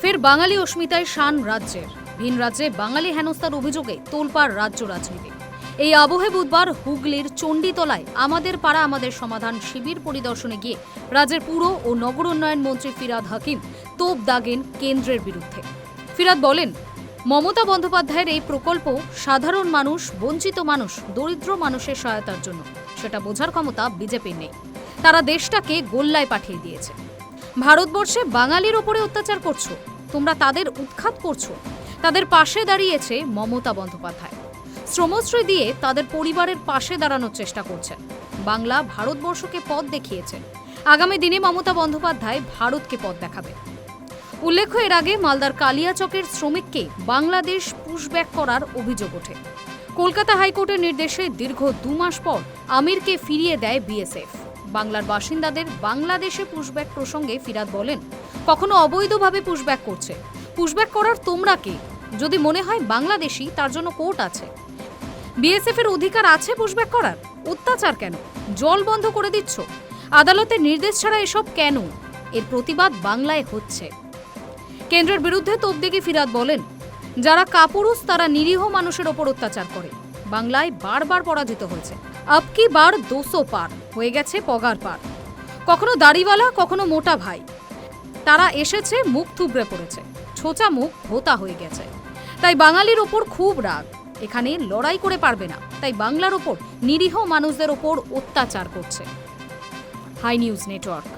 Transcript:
ফের বাঙালি অস্মিতায় শান রাজ্যের। ভিন রাজ্যে বাঙালি হেনস্থার অভিযোগে তোলপাড় রাজ্য রাজনীতি। এই আবহে বুধবার হুগলির চণ্ডীতলায় আমাদের পাড়া আমাদের সমাধান শিবির পরিদর্শনে গিয়ে রাজ্যের পুর ও নগর উন্নয়ন মন্ত্রী ফিরাদ হাকিম তোপ দাগেন কেন্দ্রের বিরুদ্ধে। ফিরাদ বলেন, মমতা বন্দ্যোপাধ্যায়ের এই প্রকল্প সাধারণ মানুষ, বঞ্চিত মানুষ, দরিদ্র মানুষের সহায়তার জন্য। সেটা বোঝার ক্ষমতা বিজেপির নেই। তারা দেশটাকে গোল্লায় পাঠিয়ে দিয়েছে। ভারতবর্ষে বাঙালির ওপরে অত্যাচার করছ। তোমরা তাদের উৎখাত করছ। তাদের পাশে দাঁড়িয়েছে মমতা বন্দ্যোপাধ্যায়। শ্রমশ্রী দিয়ে তাদের পরিবারের পাশে দাঁড়ানোর চেষ্টা করছেন। বাংলা ভারতবর্ষকে পথ দেখিয়েছে। আগামী দিনে মমতা বন্দ্যোপাধ্যায় ভারতকে পথ দেখাবে। উল্লেখ্য, এর আগে মালদার কালিয়াচকের শ্রমিককে বাংলাদেশ পুশব্যাক করার অভিযোগ ওঠে। কলকাতা হাইকোর্টের নির্দেশে দীর্ঘ দু মাস পর আমিরকে ফিরিয়ে দেয় বিএসএফ। বাংলার বাসিন্দাদের বাংলাদেশে পুশব্যাক প্রসঙ্গে ফিরাদ বলেন, কখনো অবৈধভাবে পুশব্যাক করছে। পুশব্যাক করার তোমরা কে? যদি মনে হয় বাংলাদেশি, তার জন্য কোর্ট আছে। বিএসএফ এর অধিকার আছে পুশব্যাক করার? অত্যাচার কেন? জল বন্ধ করে দিচ্ছ? আদালতের নির্দেশ ছাড়া এসব কেন? এর প্রতিবাদ বাংলায় হচ্ছে। কেন্দ্রের বিরুদ্ধে তোপদেগি ফিরাদ বলেন, যারা কাপুরুষ, তারা নিরীহ মানুষের ওপর অত্যাচার করে। বাংলায় বারবার পরাজিত হয়েছে। আপকি বার দোসো পার হয়ে গেছে পগার পার। কখনো দাড়িওয়ালা, কখনো মোটা ভাই। তারা এসেছে, মুখ থুবড়ে পড়েছে। ছোচা মুখ ভোতা হয়ে গেছে। তাই বাঙালির ওপর খুব রাগ। এখানে লড়াই করে পারবে না। তাই বাংলার ওপর নিরীহ মানুষদের ওপর অত্যাচার করছে। High news network.